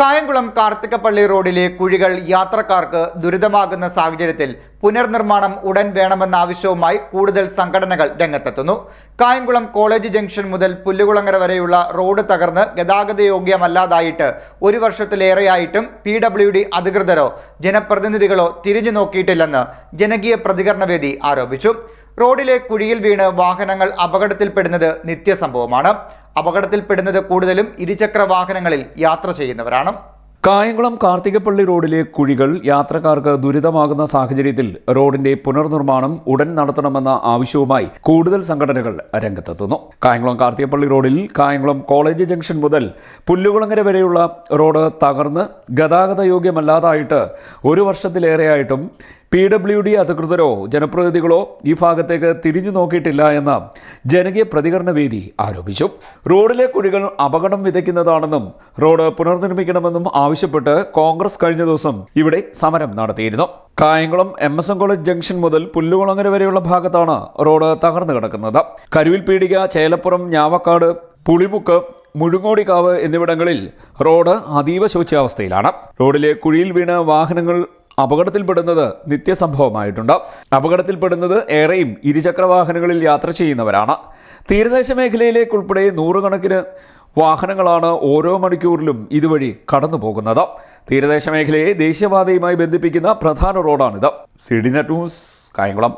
കായംകുളം കാർത്തികപ്പള്ളി റോഡിലെ കുഴികൾ യാത്രക്കാർക്ക് ദുരിതമാകുന്ന സാഹചര്യത്തിൽ പുനർനിർമ്മാണം ഉടൻ വേണമെന്ന ആവശ്യവുമായി കൂടുതൽ സംഘടനകൾ രംഗത്തെത്തുന്നു. കായംകുളം കോളേജ് ജംഗ്ഷൻ മുതൽ പുല്ലുകുളങ്ങര വരെയുള്ള റോഡ് തകർന്ന് ഗതാഗതയോഗ്യമല്ലാതായിട്ട് ഒരു വർഷത്തിലേറെയായിട്ടും പി ഡബ്ല്യു ഡി അധികൃതരോ ജനപ്രതിനിധികളോ തിരിഞ്ഞു നോക്കിയിട്ടില്ലെന്ന് ജനകീയ പ്രതികരണവേദി ആരോപിച്ചു. റോഡിലെ കുഴിയിൽ വീണ് വാഹനങ്ങൾ അപകടത്തിൽപ്പെടുന്നത് നിത്യസംഭവമാണ്. അപകടത്തിൽപ്പെടുന്നത് കൂടുതലും ഇരുചക്ര വാഹനങ്ങളിൽ യാത്ര ചെയ്യുന്നവരാണ്. കായംകുളം കാർത്തികപ്പള്ളി റോഡിലെ കുഴികൾ യാത്രക്കാർക്ക് ദുരിതമാകുന്ന സാഹചര്യത്തിൽ റോഡിന്റെ പുനർനിർമ്മാണം ഉടൻ നടത്തണമെന്ന ആവശ്യവുമായി കൂടുതൽ സംഘടനകൾ രംഗത്തെത്തുന്നു. കായംകുളം കാർത്തികപ്പള്ളി റോഡിൽ കായംകുളം കോളേജ് ജംഗ്ഷൻ മുതൽ പുല്ലുകുളങ്ങര വരെയുള്ള റോഡ് തകർന്ന് ഗതാഗത യോഗ്യമല്ലാതായിട്ട് ഒരു വർഷത്തിലേറെയായിട്ടും പി ഡബ്ല്യു ഡി അധികൃതരോ ജനപ്രതിനിധികളോ ഈ ഭാഗത്തേക്ക് തിരിഞ്ഞു നോക്കിയിട്ടില്ല എന്ന് ജനകീയ പ്രതികരണ വേദി ആരോപിച്ചു. റോഡിലെ കുഴികൾ അപകടം വിതയ്ക്കുന്നതാണെന്നും റോഡ് പുനർനിർമ്മിക്കണമെന്നും ആവശ്യപ്പെട്ട് കോൺഗ്രസ് കഴിഞ്ഞ ദിവസം ഇവിടെ സമരം നടത്തിയിരുന്നു. Kayamkulam M S M college junction മുതൽ പുല്ലുകുളങ്ങര വരെയുള്ള ഭാഗത്താണ് റോഡ് തകർന്നു കിടക്കുന്നത്. കരുവിൽ പീടിക ചേലപ്പുറം ഞാവക്കാട് പുളിമുക്ക് മുഴുങ്ങോടിക്കാവ് എന്നിവിടങ്ങളിൽ റോഡ് അതീവ ശോച്യാവസ്ഥയിലാണ്. റോഡിലെ കുഴിയിൽ വീണ് വാഹനങ്ങൾ അപകടത്തിൽപ്പെടുന്നത് നിത്യസംഭവമായിട്ടുണ്ട്. അപകടത്തിൽപ്പെടുന്നത് ഏറെയും ഇരുചക്ര വാഹനങ്ങളിൽ യാത്ര ചെയ്യുന്നവരാണ്. തീരദേശ മേഖലയിലേക്കുൾപ്പെടെ നൂറുകണക്കിന് വാഹനങ്ങളാണ് ഓരോ മണിക്കൂറിലും ഇതുവഴി കടന്നു പോകുന്നത് തീരദേശ മേഖലയെ ദേശീയപാതയുമായി ബന്ധിപ്പിക്കുന്ന പ്രധാന റോഡാണിത്. C D net news Kayamkulam.